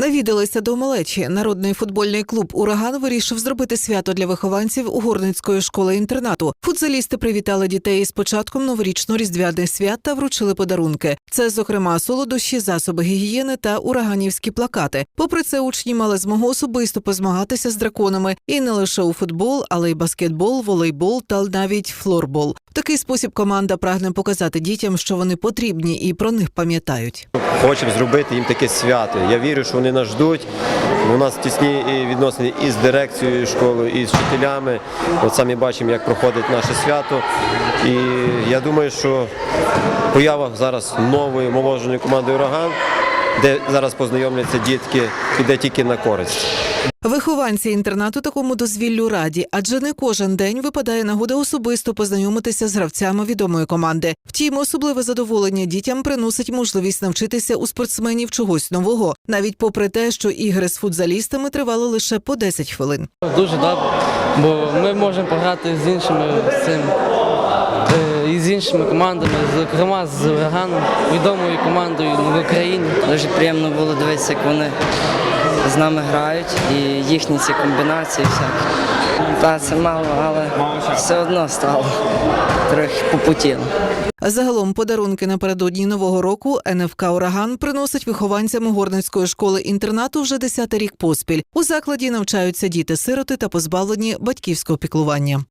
Навідалися до малечі. Народний футбольний клуб Ураган вирішив зробити свято для вихованців Угорницької школи інтернату. Футзалісти привітали дітей з початком новорічно-різдвяних свят та вручили подарунки. Це, зокрема, солодощі, засоби гігієни та ураганівські плакати. Попри це, учні мали змогу особисто позмагатися з драконами і не лише у футбол, але й баскетбол, волейбол та навіть флорбол. В такий спосіб команда прагне показати дітям, що вони потрібні і про них пам'ятають. Хочемо зробити їм таке свято. Я вірю, що вони нас ждуть. У нас тісні відносини і з дирекцією школи, і з вчителями. От самі бачимо, як проходить наше свято. І я думаю, що поява зараз нової молодженої команди Ураган, де зараз познайомляться дітки, іде тільки на користь. Вихованці інтернату такому дозвіллю раді, адже не кожен день випадає нагода особисто познайомитися з гравцями відомої команди. Втім, особливе задоволення дітям приносить можливість навчитися у спортсменів чогось нового, навіть попри те, що ігри з футзалістами тривали лише по 10 хвилин. Дуже добре, бо ми можемо пограти з іншими з цим, е, і з іншими командами, зокрема з ураганом, відомою командою в Україні. Дуже приємно було дивитися, як вони з нами грають і їхні ці комбінації всякі. Та це мало, але все одно стало трохи попутіло. Загалом подарунки напередодні нового року НФК Ураган приносить вихованцям Горницької школи інтернату вже 10 рік поспіль. У закладі навчаються діти-сироти та позбавлені батьківського піклування.